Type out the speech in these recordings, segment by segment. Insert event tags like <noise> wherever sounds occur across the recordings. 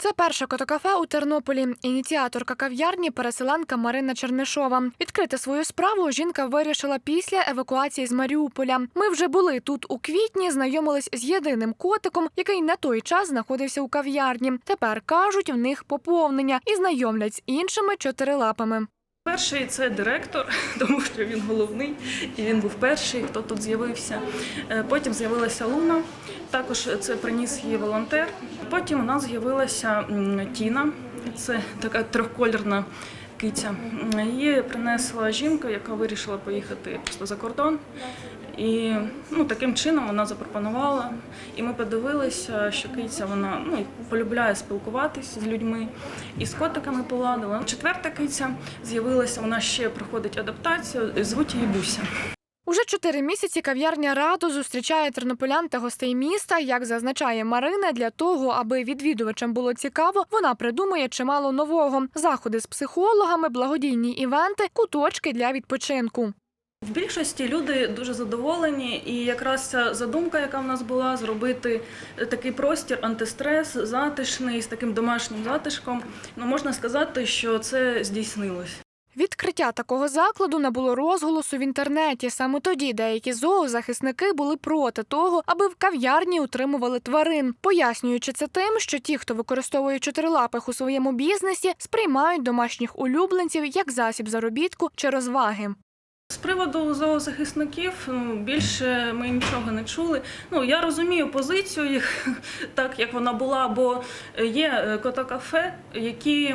Це перше котокафе у Тернополі. Ініціаторка кав'ярні переселенка Марина Чернишова. Відкрити свою справу жінка вирішила після евакуації з Маріуполя. Ми вже були тут у квітні, знайомились з єдиним котиком, який на той час знаходився у кав'ярні. Тепер кажуть, в них поповнення і знайомлять з іншими чотирилапами. Перший це директор, <laughs> тому що він головний, і він був перший, хто тут з'явився. Е, Потім з'явилася Луна, також це приніс її волонтер. Потім у нас з'явилася Тіна, це така трьохколірна киця. Її принесла жінка, яка вирішила поїхати просто за кордон. І ну, таким чином вона запропонувала. І ми подивилися, що киця вона ну, полюбляє спілкуватися з людьми і з котиками поладила. Четверта киця з'явилася, вона ще проходить адаптацію, звуть її Буся. Уже чотири місяці кав'ярня радо зустрічає тернополян та гостей міста. Як зазначає Марина, для того, аби відвідувачам було цікаво, вона придумує чимало нового: заходи з психологами, благодійні івенти, куточки для відпочинку. В більшості люди дуже задоволені, і якраз ця задумка, яка в нас була, зробити такий простір, антистрес, затишний, з таким домашнім затишком. Ну можна сказати, що це здійснилось. Відкриття такого закладу набуло розголосу в інтернеті. Саме тоді деякі зоозахисники були проти того, аби в кав'ярні утримували тварин, пояснюючи це тим, що ті, хто використовує чотирилапих у своєму бізнесі, сприймають домашніх улюбленців як засіб заробітку чи розваги. З приводу зоозахисників ну, більше ми нічого не чули. Ну я розумію позицію їх <laughs> так, як вона була, бо є е, кота-кафе, які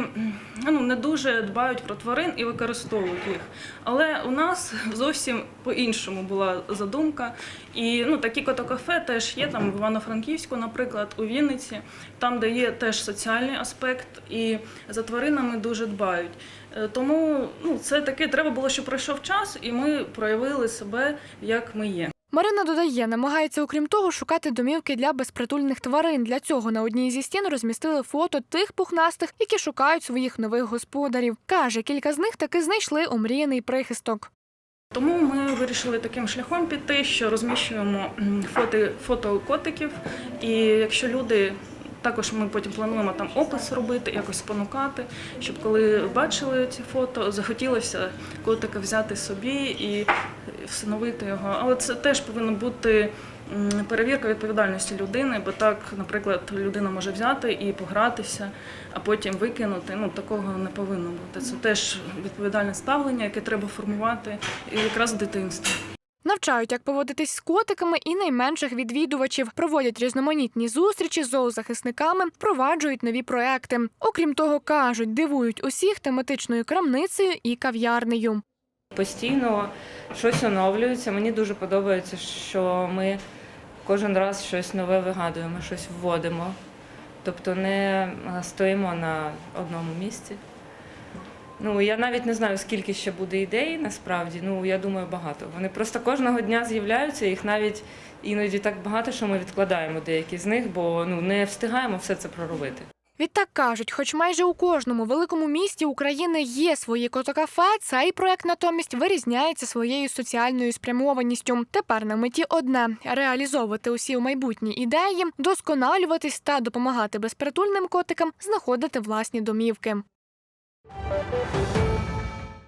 ну, не дуже дбають про тварин і використовують їх. Але у нас зовсім по-іншому була задумка. І ну, такі кота-кафе теж є там в Івано-Франківську, наприклад, у Вінниці, там, де є теж соціальний аспект, і за тваринами дуже дбають. Е, Тому ну, це таке треба було, щоб пройшов час, і ми проявили себе як ми є. Марина додає, намагається, окрім того, шукати домівки для безпритульних тварин. Для цього на одній зі стін розмістили фото тих пухнастих, які шукають своїх нових господарів. Каже, кілька з них таки знайшли омріяний прихисток. Тому ми вирішили таким шляхом піти, що розміщуємо фото, фото котиків. І якщо люди також ми потім плануємо там опис робити, якось спонукати, щоб коли бачили ці фото, захотілося котика взяти собі і встановити його. Але це теж повинна бути перевірка відповідальності людини, бо так, наприклад, людина може взяти і погратися, а потім викинути. Ну такого не повинно бути. Це теж відповідальне ставлення, яке треба формувати і якраз з дитинства. Навчають, як поводитись з котиками і найменших відвідувачів, проводять різноманітні зустрічі з зоозахисниками, впроваджують нові проекти. Окрім того, кажуть, дивують усіх тематичною крамницею і кав'ярнею. Постійно щось оновлюється. Мені дуже подобається, що ми кожен раз щось нове вигадуємо, щось вводимо. Тобто не стоїмо на одному місці. Ну, я навіть не знаю, скільки ще буде ідей насправді. Ну, я думаю, багато. Вони просто кожного дня з'являються, їх навіть іноді так багато, що ми відкладаємо деякі з них, бо ну, не встигаємо все це проробити. Відтак кажуть, хоч майже у кожному великому місті України є свої котокафе, цей проект натомість вирізняється своєю соціальною спрямованістю. Тепер на меті одне реалізовувати усі майбутні ідеї, досконалюватись та допомагати безпритульним котикам знаходити власні домівки. Thank you.